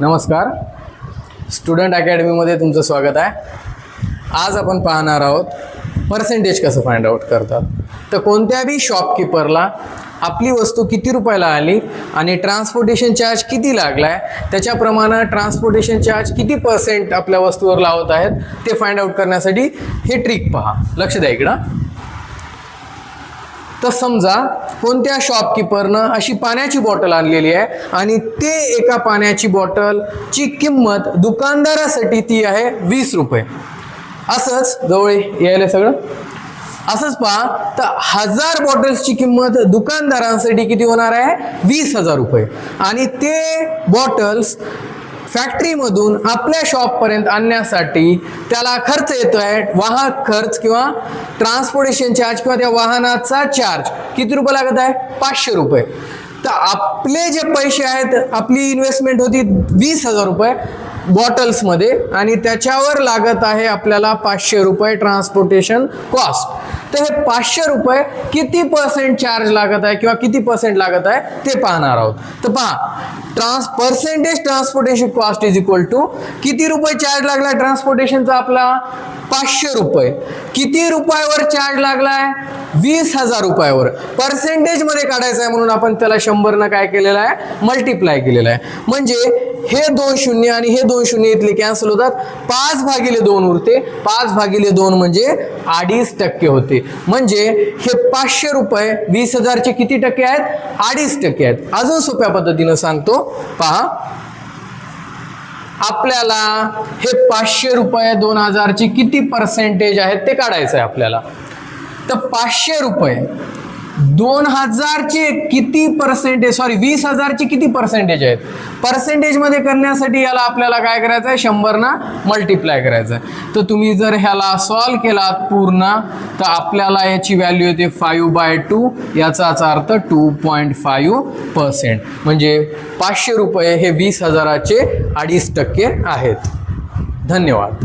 नमस्कार. स्टुडंट अकॅडमीमध्ये तुमचं स्वागत आहे. आज आपण पाहणार आहोत पर्सेंटेज कसं फाइंड आउट करतात. तर कोणत्याही शॉपकीपरला आपली वस्तू किती रुपयाला आली आणि ट्रान्सपोर्टेशन चार्ज किती लागला आहे त्याच्याप्रमाणे ट्रान्सपोर्टेशन चार्ज किती पर्सेंट आपल्या वस्तूवर लावत आहेत ते फाइंड आउट करण्यासाठी हे ट्रिक पहा. लक्ष द्या इकडं. तर समजा कोणत्या शॉपकीपरनं अशी पाण्याची बॉटल आणलेली आहे आणि ते एका पाण्याची बॉटलची किंमत दुकानदारासाठी ती आहे वीस रुपये. असंच जवळ यायला सगळं? असंच पहा तर हजार बॉटल्सची किंमत दुकानदारांसाठी किती होणार आहे? वीस हजार रुपये. आणि ते बॉटल्स फॅक्टरीमधून आपल्या शॉपपर्यंत आणण्यासाठी त्याला खर्च येतो आहे वाहक खर्च किंवा ट्रान्सपोर्टेशन चार्ज किंवा त्या वाहनाचा चार्ज किती रुपये लागत आहे? पाचशे रुपये. तर आपले जे पैसे आहेत आपली इन्व्हेस्टमेंट होती वीस हजार रुपये बॉटल्समध्ये आणि त्याच्यावर लागत आहे आपल्याला पाचशे रुपये ट्रान्सपोर्टेशन कॉस्ट तर हे पाचशे रुपये किती पर्सेंट चार्ज लागत आहे किंवा किती पर्सेंट लागत आहे ते पाहणार आहोत. तर पहा trans percentage transportation cost is equal to किती रुपये चार्ज लागला ट्रान्सपोर्टेशनचा आपला? पाचशे रुपये. किती रुपयावर चार्ज लागलाय? वीस हजार रुपयावर. पर्सेंटेजमध्ये काढायचं आहे म्हणून आपण त्याला शंभरनं काय केलेलं आहे? मल्टिप्लाय केलेलं आहे. म्हणजे हे दोन शून्य आणि हे दोन शून्य इथले कॅन्सल होतात. पाच भागिले दोन उरते. पाच भागिले दोन म्हणजे अडीच टक्के होते. म्हणजे हे पाचशे रुपये वीस हजारचे किती टक्के आहेत? अडीच टक्के आहेत. अजून सोप्या पद्धतीनं सांगतो. पहा. आपल्याला हे पाचशे रुपये दोन हजारची किती पर्सेंटेज आहेत ते काढायचं आहे आपल्याला. तर पाचशे रुपये दोन हजारचे किती पर्सेंटेज सॉरी वीस हजारचे किती पर्सेंटेज आहेत? पर्सेंटेजमध्ये करण्यासाठी याला आपल्याला काय करायचं आहे शंभरना मल्टिप्लाय करायचं आहे तर तुम्ही जर ह्याला सॉल्व केलात पूर्ण तर आपल्याला याची व्हॅल्यू येते फाईव्ह बाय टू याचाच earth two point five percent म्हणजे पाचशे रुपये हे वीस हजाराचे अडीच टक्के आहेत. धन्यवाद.